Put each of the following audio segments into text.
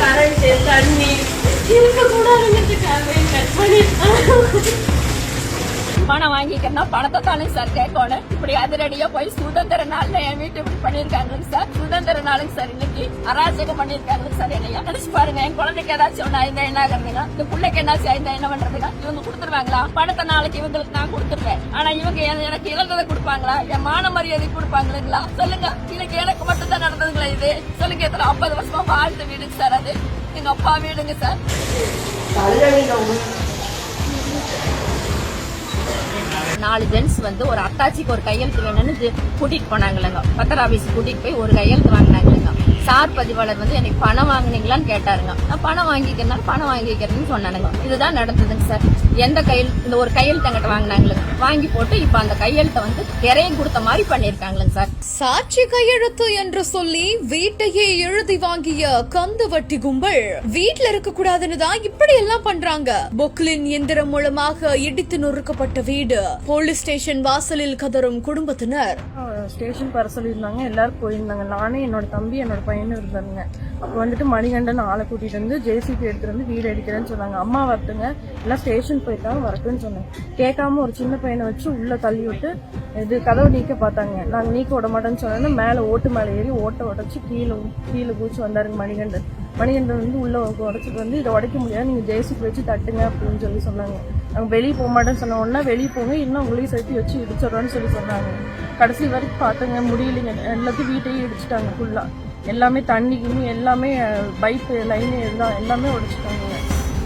Current, தண்ணி. Cut பண்ணிட்டாங்க. பணம் வாங்கிக்கிறேன் பணத்தை தானே சார் கேட்கணும். இப்படி அதிரடியா போய் சுதந்திர நாள்ல என் வீட்டு இப்படி பண்ணிருக்காங்க சார். சுதந்திர நாளுங்க சார் இன்னைக்கு அராஜகம் பண்ணிருக்காங்க சார் என்னைய. நினைச்சு பாருங்க என் குழந்தைக்கு ஏதாச்சும் ஒண்ணு ஆயிருந்தா என்ன ஆகுறதுங்க இந்த பிள்ளைக்கு என்னாச்சும் ஆயிருந்தா என்ன பண்றதுங்க இவங்க கொடுத்துருவாங்களா? பணத்தை நாளைக்கு இவங்களுக்கு நான் கொடுத்துருவேன். ஆனா இவங்க எனக்கு இழந்ததை கொடுப்பாங்களா? என் மான மரியாதை கொடுப்பாங்களா? சொல்லுங்க இன்னைக்கு எனக்கு மட்டும் தான் நடந்ததுங்களா இது? சொல்லுங்க எத்தனை ஐம்பது வருஷமா வாழ்ந்த வீடுங்க சார் அது? எங்க அப்பா வீடுங்க சார். நாலு ஜென்ஸ் வந்து ஒரு அத்தாச்சிக்கு ஒரு கையெழுத்து வேணும்னு இது கூட்டிட்டு போனாங்களேங்க. பத்திர ஆபீஸ் கூட்டிட்டு போய் ஒரு கையெழுத்து வாங்கினாங்களேங்க. சார் பதிவாளர் வந்து எனக்கு பணம் வாங்குனீங்களான்னு கேட்டாருங்க. நான் பணம் வாங்கிக்கிறேன் பணம் வாங்கிக்கிறேன்னு சொன்னானுங்க. இதுதான் நடந்ததுங்க சார். எந்த கையெழுத்து இந்த ஒரு கையெழுத்து எங்கிட்ட வாங்கினாங்களுங்க வாங்கி போட்டு இப்ப அந்த கையெழுத்தை வந்து திரையும் கொடுத்த மாதிரி பண்ணிருக்காங்களேங்க சார். சாட்சி கையெழுத்து என்று சொல்லி வீட்டையே எழுதி வாங்கிய கந்து வட்டி கும்பல் வீட்ல இருக்க கூடாதுன்னு தான் இப்படி எல்லாம் பண்றாங்க. பொக்லின் எந்திரம் மூலமாக இடித்து நொறுக்கப்பட்ட வீடு. போலீஸ் ஸ்டேஷன் வாசலில் கதறும் குடும்பத்தினர். ஸ்டேஷன் வர சொல்லியிருந்தாங்க எல்லாரும் போயிருந்தாங்க. நானே என்னோட தம்பி என்னோட பையனும் இருந்தாங்க அப்போ வந்துட்டு மணிகண்டன் ஆளை கூட்டிகிட்டு வந்து ஜேசிபி எடுத்துகிட்டு வந்து வீடு அடிக்கிறேன்னு சொன்னாங்க. அம்மா வரட்டுங்க. எல்லாம் ஸ்டேஷன் போயிட்டாங்க வரட்டுன்னு சொன்னேன் கேட்காம ஒரு சின்ன பையனை வச்சு உள்ளே தள்ளி விட்டு இது கதவை நீக்க பார்த்தாங்க. நாங்கள் நீக்க விட மாட்டேன்னு சொன்னோன்னா மேலே ஓட்டு மேலே ஏறி ஓட்டை உடச்சி கீழே கீழே பூச்சி வந்தாருங்க மணிகண்டன். மணிகண்டன் வந்து உள்ளே உடச்சிட்டு வந்து இதை உடைக்க முடியாது. நீங்கள் ஜேசிபி வச்சு தட்டுங்க அப்படின்னு சொல்லி சொன்னாங்க. நாங்கள் வெளியே போக மாட்டேன்னு சொன்ன உடனே வெளியே போங்க. இன்னும் உங்களையும் சேர்த்து வச்சு இடிச்சிடறோன்னு சொல்லி சொன்னாங்க. கடைசி வரைக்கும் பார்த்தங்க. முடியலைங்க. எல்லாத்தையும் வீட்டையும் இடிச்சிட்டாங்க ஃபுல்லாக எல்லாமே தண்ணி கிண்ணி எல்லாமே பைப்பு லைனு எல்லாம் எல்லாமே உடைச்சிட்டாங்க.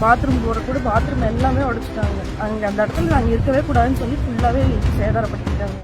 பாத்ரூம் போகிற கூட பாத்ரூம் எல்லாமே உடைச்சிட்டாங்க. அங்கே அந்த இடத்துல நாங்கள் இருக்கவே கூடாதுன்னு சொல்லி ஃபுல்லாகவே சேதாரப்படுத்திட்டாங்க